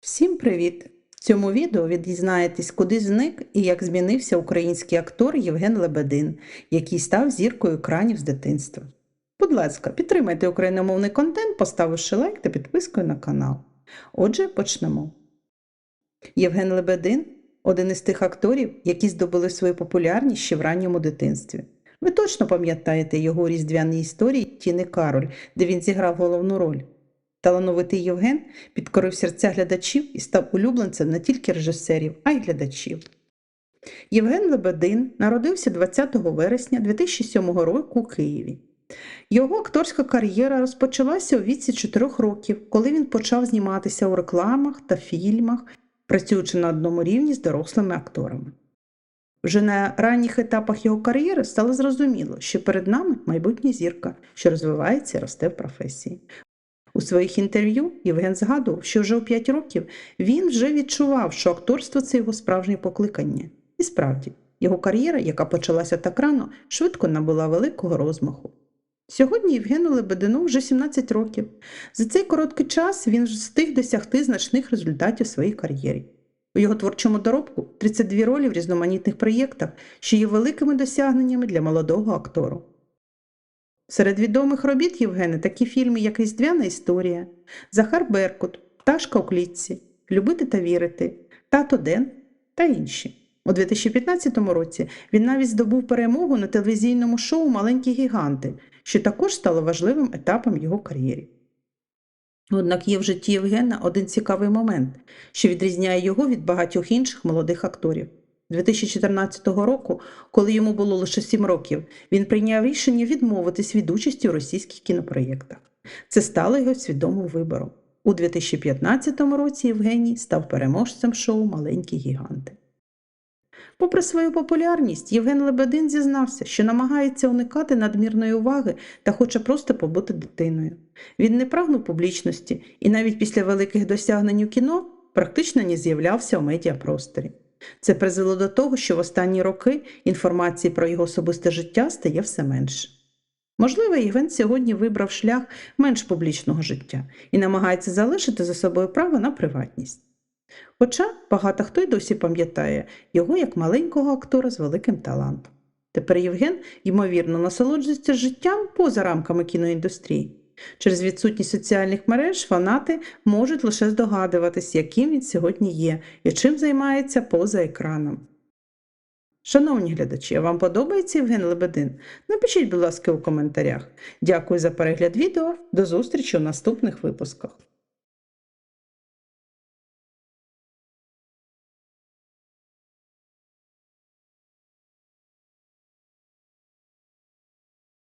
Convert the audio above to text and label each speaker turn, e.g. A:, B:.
A: Всім привіт! В цьому відео ви дізнаєтесь, куди зник і як змінився український актор Євген Лебедин, який став зіркою екранів з дитинства. Будь ласка, підтримайте україномовний контент, поставивши лайк та підпискою на канал. Отже, почнемо. Євген Лебедин один із тих акторів, які здобули свою популярність ще в ранньому дитинстві. Ви точно пам'ятаєте його різдвяні історії Тіни Кароль, де він зіграв головну роль. Талановитий Євген підкорив серця глядачів і став улюбленцем не тільки режисерів, а й глядачів. Євген Лебедин народився 20 вересня 2007 року у Києві. Його акторська кар'єра розпочалася у віці 4 років, коли він почав зніматися у рекламах та фільмах, працюючи на одному рівні з дорослими акторами. Вже на ранніх етапах його кар'єри стало зрозуміло, що перед нами майбутня зірка, що розвивається і росте в професії. У своїх інтерв'ю Євген згадував, що вже у 5 років він вже відчував, що акторство це його справжнє покликання. І справді, його кар'єра, яка почалася так рано, швидко набула великого розмаху. Сьогодні Євгену Лебедину вже 17 років. За цей короткий час він встиг досягти значних результатів в своїй кар'єрі. У його творчому доробку 32 ролі в різноманітних проєктах, що є великими досягненнями для молодого актору. Серед відомих робіт Євгена такі фільми, як Різдвяна історія, Захар Беркут, Пташка у клітці, Любити та вірити, Тато Ден та інші. У 2015 році він навіть здобув перемогу на телевізійному шоу Маленькі гіганти, що також стало важливим етапом його кар'єри. Однак є в житті Євгена один цікавий момент, що відрізняє його від багатьох інших молодих акторів. 2014 року, коли йому було лише 7 років, він прийняв рішення відмовитись від участі у російських кінопроєктах. Це стало його свідомим вибором. У 2015 році Євгеній став переможцем шоу Маленькі гіганти. Попри свою популярність, Євген Лебедин зізнався, що намагається уникати надмірної уваги та хоче просто побути дитиною. Він не прагнув публічності і навіть після великих досягнень у кіно практично не з'являвся у медіапросторі. Це призвело до того, що в останні роки інформації про його особисте життя стає все менше. Можливо, Євген сьогодні вибрав шлях менш публічного життя і намагається залишити за собою право на приватність. Хоча багато хто й досі пам'ятає його як маленького актора з великим талантом. Тепер Євген, ймовірно, насолоджується життям поза рамками кіноіндустрії. Через відсутність соціальних мереж фанати можуть лише здогадуватись, яким він сьогодні є і чим займається поза екраном. Шановні глядачі, вам подобається Євген Лебедин? Напишіть, будь ласка, у коментарях. Дякую за перегляд відео. До зустрічі у наступних випусках.